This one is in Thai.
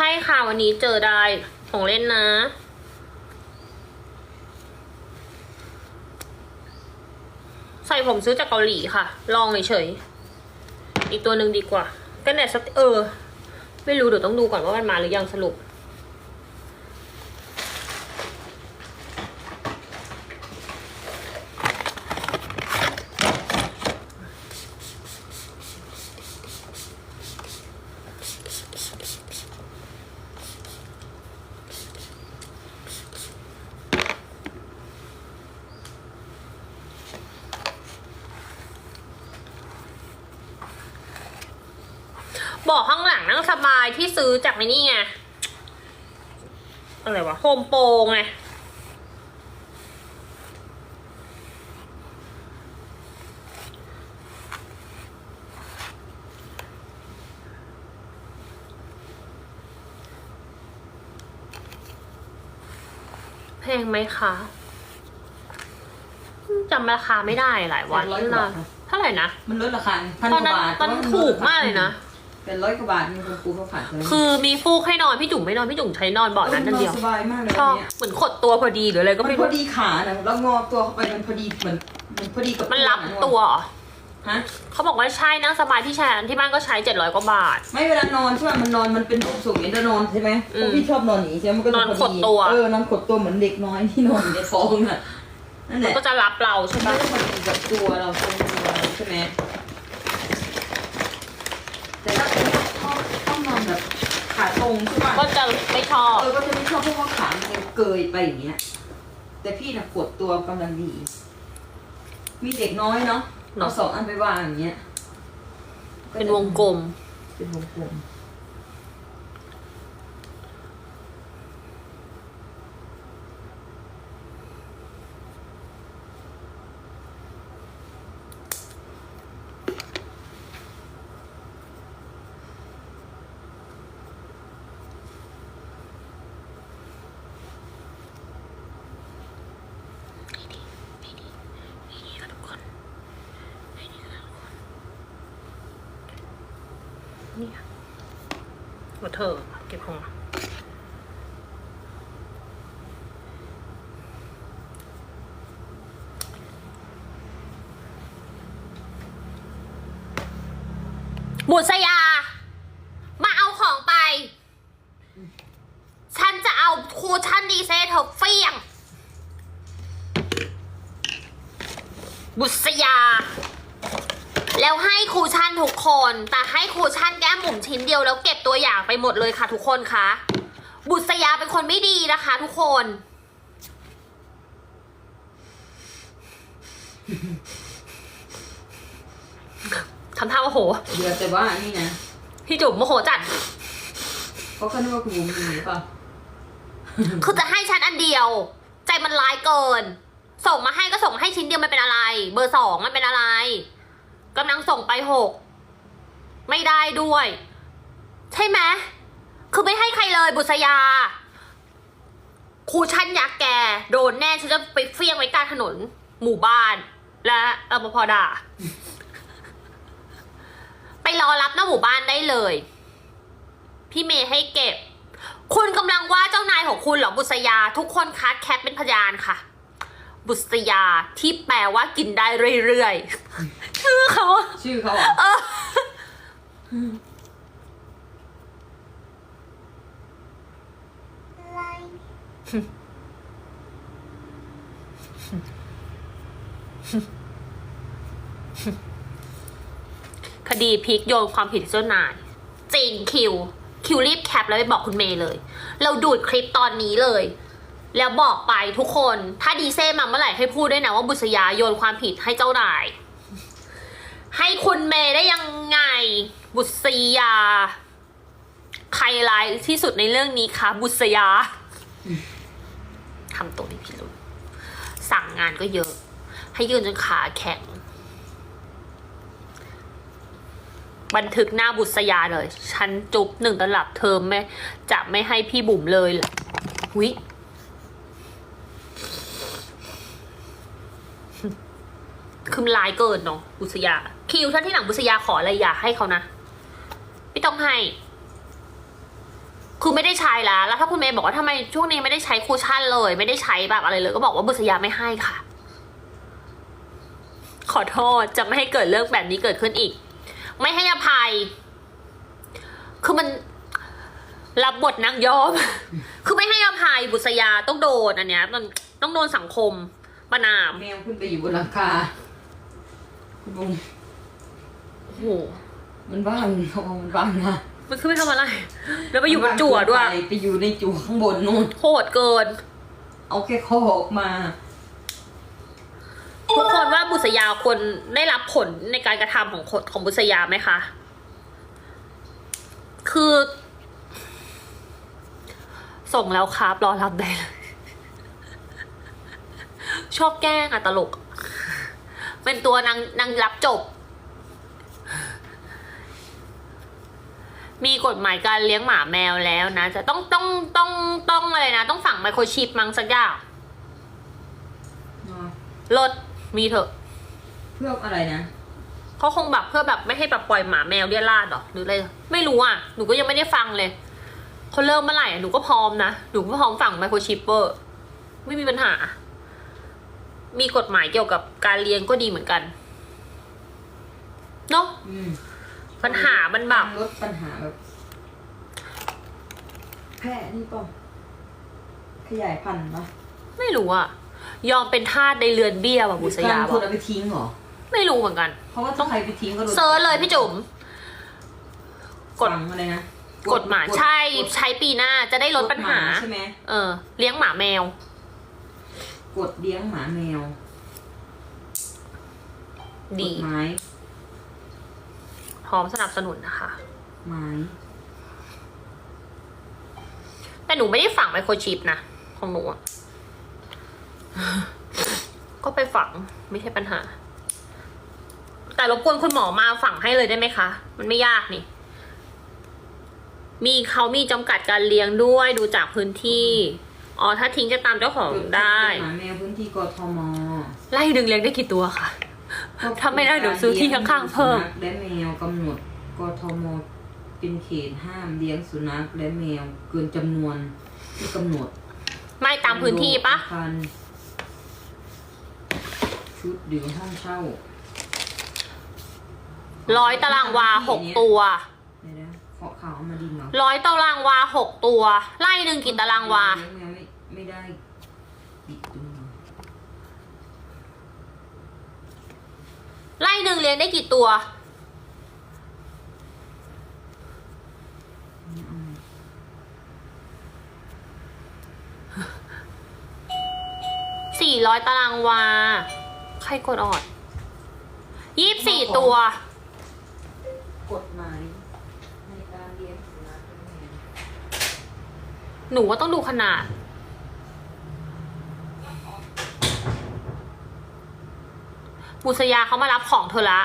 ใช่ค่ะวันนี้เจอได้ของเล่นนะ ใส่ผมซื้อจากเกาหลีค่ะ ลองเฉยๆอีกตัวหนึ่งดีกว่ากันแดดสติเออ ไม่รู้เดี๋ยวต้องดูก่อนว่ามันมาหรือยังสรุป บอกข้า งหลังนั่งสบายที่ซื้อจากไอ้นี่ไง อะไรวะ โฮมโปรไง แพงไหมคะจำราคาไม่ได้หลายวันร้อยแล้วกว่านะบาทค่ะเท่าไหร่นะ มันลดราคาพันตกอนนั้ว่านบาทมันแต่ว่าถูกมากเลยนะ เป็นร้อยกว่าบาทมีคนปูเขาขายเลยคือมีฟูกให้นอนพี่จุ๋มไม่นอนพี่จุ๋มใช้นอนเบาะนั้นนั่นเดียวสบายมากเลยชอบเนี่ยเหมือนขดตัวพอดีหรืออะไรก็มันไม่พรู้อดีขานะแล้วงอตัวเข้าไปมันพอดีเหมือนมันพอดีกับมันรับตัวเหรอฮะเขาบอกว่าใช่นั่งสบายที่แชร์ที่บ้านก็ใช้เจ็ดร้อยกว่าบาท ไม่เวลานอนใช่ไหมมันนอนมันเป็นรูปสูงอย่างนี้จะนอนใช่ไหมอืมพวกพี่ชอบนอนอย่างนี้ใช่ไหมมันก็จะนอนพอขดตัว เออนอนขดตัวเหมือนเด็กน้อยที่นอนอยู่ในท้องน่ะนั่นแหมันละ ก็จะรับเราใช่มัปะนก็พอดีกับตัวเราตรงตัวเราใช่ไหม แต่ถ้าต้องต้องนอนแบบขาตรงใช่ป่ะก็จะไม่ชอบเออก็จะไม่ชอบเพราะว่าขามันเกยไปอย่างเงี้ย แต่พี่น่ะกดตัวกำลังดี มีเด็กน้อยเนาะเอาสองอันไปวางอย่างเงี้ยเป็นวงกลม เป็นวงกลม นี่ค่ะทุกคนนี่ค่ะทุกคน นี่ค่ะว่าเธอเก็บของมาบุษยา มาเอาของไป ฉันจะเอาคูชั่นดีเซเธอเฟี้ยง บุษยา แล้วให้ครูชั่นทุกคน แต่ให้ครูชั่นแก้มบุ๋มชิ้นเดียวแล้วเก็บตัวอย่างไปหมดเลยค่ะทุกคนคะ บุษยาเป็นคนไม่ดีนะคะทุกคน ทำท่าโมโห เดี๋ยวแต่ว่านี่นะพี่จุ๋มโมโหจัดเขาก็นึกว่าคุณบุ๋มมีหรือเปล่าคือจะให้ฉันอันเดียว ใจมันร้ายเกิน ส่งมาให้ก็ส่งมาให้ชิ้นเดียวมันเป็นอะไร เบอร์สองมันเป็นอะไร กำลังส่งไปหกไม่ได้ด้วย ใช่ไหมคือไม่ให้ใครเลยบุษยาครูชั้นยักษ์แก โดนแน่ฉันจะไปเฟี้ยงไว้กลางถนน หมู่บ้าน และเออพอด่า ไปรอรับหน้าหมู่บ้านได้เลย พี่เมย์ให้เก็บ คุณกำลังว่าเจ้านายของคุณเหรอบุษยา ทุกคนคัดแคปเป็นพยานค่ะ บุษยาที่แปลว่ากินได้เรื่อยๆ ชื่อเขาอะชื่อเขาเหรอเออคดีพลิกโยนความผิดให้เจ้านาย จริงคิว คิวรีบแคปแล้วไปบอกคุณเมย์เลย เราดูดคลิปตอนนี้เลย แล้วบอกไปทุกคน ถ้าดีเซ่มาเมื่อไหร่ให้พูดด้วยนะว่าบุษยาโยนความผิดให้เจ้านาย ให้คุณเมย์ได้ยังไง บุษยา ใครร้ายที่สุดในเรื่องนี้คะบุษยาทำตัวที่พิรุษสั่งงานก็เยอะ ให้ยืนจนขาแข็ง บันทึกหน้าบุษยาเลย ฉันจุ๊บหนึ่งตลับเธอไม่จะไม่ให้พี่บุ๋มเลยล่ะหุย คือมลายเกินเนาะบุษยา คิวท่านที่หลังบุษยาขออะไรอย่าให้เขานะ ไม่ต้องให้ คือไม่ได้ใช้แล้วแล้วถ้าคุณเมย์บอกว่าทำไมช่วงนี้ไม่ได้ใช้คูชั่นเลย ไม่ได้ใช้แบบอะไรเลย ก็บอกว่าบุษยาไม่ให้ค่ะ ขอโทษจะไม่ให้เกิดเรื่องแบบนี้เกิดขึ้นอีก ไม่ให้อภัย คือมันรับบทนางยอม คือไม่ให้อภัยบุษยาต้องโดนอันเนี้ย มันต้องโดนสังคมประนาม แมวขึ้นไปอยู่บนหลังคา บุ้งโอ้โห มันบ้างเขาบอกมันบ้างนะมันขึ้นไปทำอะไร แล้วไปอยู่บนจั่วด้วย ไปไปอยู่ในจั่วข้างบนนู่น โหดเกิน เอาแค่คอออกมา ทุกคนว่าบุษยาควรได้รับผลในการกระทำของคนของบุษยาไหมคะ คือ ส่งแล้วครับรอรับได้เลย ชอบแกล้งอะตลก เป็นตัวนางนางรับจบ มีกฎหมายการเลี้ยงหมาแมวแล้วนะ จะต้องต้องต้องต้องอะไรนะ ต้องฝังไมโครชิปมั้งสักอย่างลดมีเถอะ เพื่ออะไรนะเขาคงแบบเพื่อแบบไม่ให้แบบปล่อยหมาแมวเรี่ยราดหรอหรืออะไรไม่รู้อะหนูก็ยังไม่ได้ฟังเลยเขาเริ่มเมื่อไหร่อะหนูก็พร้อมนะหนูก็พร้อมฝังไมโครชิปเปอร์ ไม่มีปัญหา มีกฎหมายเกี่ยวกับการเลี้ยงก็ดีเหมือนกันเนาะอืมปัญหามันแบบลดปัญหาแบบแพร่นี่ป่ะขยายพันธุ์ปะไม่รู้อะยอมเป็นทาสในเรือนเบี้ยว่ะบุษยาหรือการบคอนกเอาไปทิ้งเหรอ ไม่รู้เหมือนกัน เพราะว่าถ้าใครไปทิ้งก็โดนเซิร์ชเลยพี่จุ๋มกฎฝังอะไรนะกฎหมายใช่ใช้ปีหน้าจะได้ลดปัญหากฎมใช่ไหมเออ เลี้ยงหมาแมว กดเลี้ยงหมาแมวดี กฎหมายพร้อมสนับสนุนนะคะหมายแต่หนูไม่ได้ฝังไมโครชิปนะ ของหนูอะก็ไปฝังไม่ใช่ปัญหา แต่รบกวนคุณหมอมาฝังให้เลยได้ไหมคะ มันไม่ยากนี่ มีเขามีจำกัดการเลี้ยงด้วยดูจากพื้นที่ อ๋อ ถ้าทิ้งจะตามเจ้าของได้ หมาแมวพื้นที่กทมไล่ดึงเลี้ยงได้กี่ตัวคะถ้าไม่ได้เดี๋ยวซื้อที่ข้างๆเพิ่ม สุนัขและแมวกำหนดกทมเป็นเขตห้ามเลี้ยงสุนัขและแมวเกินจำนวนที่กำหนด ไม่ตามพื้นที่ปะอาคารชุดหรือห้องเช่าร้อยตารางวาหกตัว เดี๋ยวนะขอข่าวเอามาดินเหรอร้อยตารางวาหกตัว ไล่หนึ่งกี่ตารางวา เลี้ยงแมว ไม่ไม่ได้ปิดตัวไล่หนึ่งเลี้ยงได้กี่ตัวไม่เอาสี่ร้อยตารางวา ใครกดออดยี่สิบสี่ตัว กฎหมายในการเลี้ยงสุนัขและแมวหนูว่าต้องดูขนาด บุษยาเขามารับของเธอละ